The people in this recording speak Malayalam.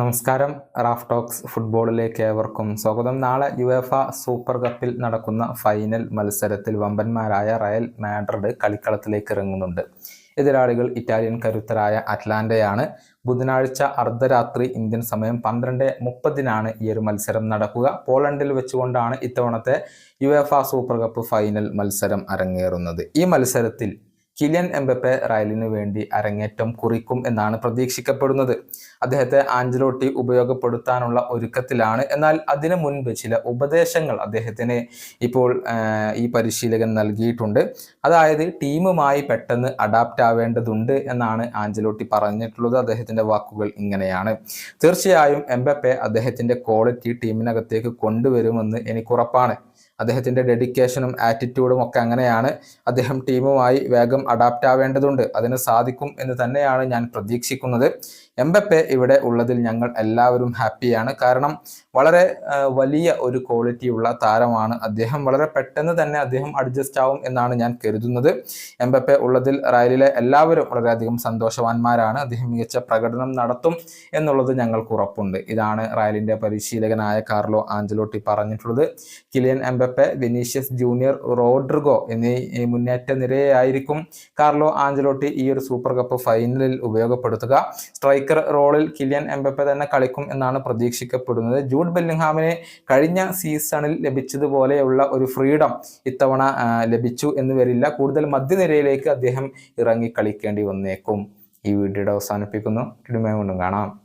നമസ്കാരം റാഫ് ടോക്സ് ഫുട്ബോളിലേക്ക് ഏവർക്കും സ്വാഗതം. നാളെ യുവേഫ സൂപ്പർ കപ്പിൽ നടക്കുന്ന ഫൈനൽ മത്സരത്തിൽ വമ്പന്മാരായ റയൽ മാഡ്രിഡ് കളിക്കളത്തിലേക്ക് ഇറങ്ങുന്നുണ്ട്. എതിരാളികൾ ഇറ്റാലിയൻ കരുത്തരായ അറ്റ്ലാന്റയാണ്. ബുധനാഴ്ച അർദ്ധരാത്രി ഇന്ത്യൻ സമയം പന്ത്രണ്ട് മുപ്പതിനാണ് ഈ ഒരു മത്സരം നടക്കുക. പോളണ്ടിൽ വെച്ചുകൊണ്ടാണ് ഇത്തവണത്തെ യുവേഫ സൂപ്പർ കപ്പ് ഫൈനൽ മത്സരം അരങ്ങേറുന്നത്. ഈ മത്സരത്തിൽ കിലിയൻ എംബപ്പെ റയലിനു വേണ്ടി അരങ്ങേറ്റം കുറിക്കും എന്നാണ് പ്രതീക്ഷിക്കപ്പെടുന്നത്. അദ്ദേഹത്തെ ആഞ്ചലോട്ടി ഉപയോഗപ്പെടുത്താനുള്ള ഒരുക്കത്തിലാണ്. എന്നാൽ അതിനു മുൻപ് ചില ഉപദേശങ്ങൾ അദ്ദേഹത്തിന് ഇപ്പോൾ ഈ പരിശീലകൻ നൽകിയിട്ടുണ്ട്. അതായത് ടീമുമായി പെട്ടെന്ന് അഡാപ്റ്റ് ആവേണ്ടതുണ്ട് എന്നാണ് ആഞ്ചലോട്ടി പറഞ്ഞിട്ടുള്ളത്. അദ്ദേഹത്തിന്റെ വാക്കുകൾ ഇങ്ങനെയാണ്. തീർച്ചയായും എംബപ്പെ അദ്ദേഹത്തിന്റെ ക്വാളിറ്റി ടീമിനകത്തേക്ക് കൊണ്ടുവരുമെന്ന് എനിക്ക് ഉറപ്പാണ് അദ്ദേഹത്തിന്റെ ഡെഡിക്കേഷനും ആറ്റിറ്റ്യൂഡും ഒക്കെ അങ്ങനെയാണ്. അദ്ദേഹം ടീമുമായി വേഗം അഡാപ്റ്റ് ആവേണ്ടതുണ്ട്. അതിന് സാധിക്കും എന്ന് തന്നെയാണ് ഞാൻ പ്രതീക്ഷിക്കുന്നത്. എംബപ്പെ ഇവിടെ ഉള്ളതിൽ ഞങ്ങൾ എല്ലാവരും ഹാപ്പിയാണ് കാരണം വളരെ വലിയ ഒരു ക്വാളിറ്റി ഉള്ള താരമാണ് അദ്ദേഹം. വളരെ പെട്ടെന്ന് തന്നെ അദ്ദേഹം അഡ്ജസ്റ്റ് ആവും എന്നാണ് ഞാൻ കരുതുന്നത്. എംബപ്പെ ഉള്ളതിൽ റയലിലെ എല്ലാവരും വളരെയധികം സന്തോഷവാന്മാരാണ്. അദ്ദേഹം മികച്ച പ്രകടനം നടത്തും എന്നുള്ളത് ഞങ്ങൾക്ക് ഉറപ്പുണ്ട്. ഇതാണ് റയലിന്റെ പരിശീലകനായ കാർലോ ആഞ്ചലോട്ടി പറഞ്ഞിട്ടുള്ളത്. Kylian Mbappe Vinicius Junior Rodrygo എന്നീ മുന്നേറ്റ നിരയായിരിക്കും കാർലോ ആഞ്ചലോട്ടി ഈ ഒരു സൂപ്പർ കപ്പ് ഫൈനലിൽ ഉപയോഗപ്പെടുത്തുക. സ്ട്രൈക്കർ റോളിൽ കിലിയൻ എംബപ്പെ തന്നെ കളിക്കും എന്നാണ് പ്രതീക്ഷിക്കപ്പെടുന്നത്. ജൂഡ് ബെല്ലിംഗ്ഹാമിന് കഴിഞ്ഞ സീസണിൽ ലഭിച്ചതുപോലെയുള്ള ഒരു ഫ്രീഡം ഇത്തവണ ലഭിച്ചു എന്ന് വരില്ല. കൂടുതൽ മധ്യനിരയിലേക്ക് അദ്ദേഹം ഇറങ്ങി കളിക്കേണ്ടി വന്നേക്കും. ഈ വീഡിയോയുടെ അവസാനിപ്പിക്കുന്നു. ഇടുമേ കൊണ്ടും കാണാം.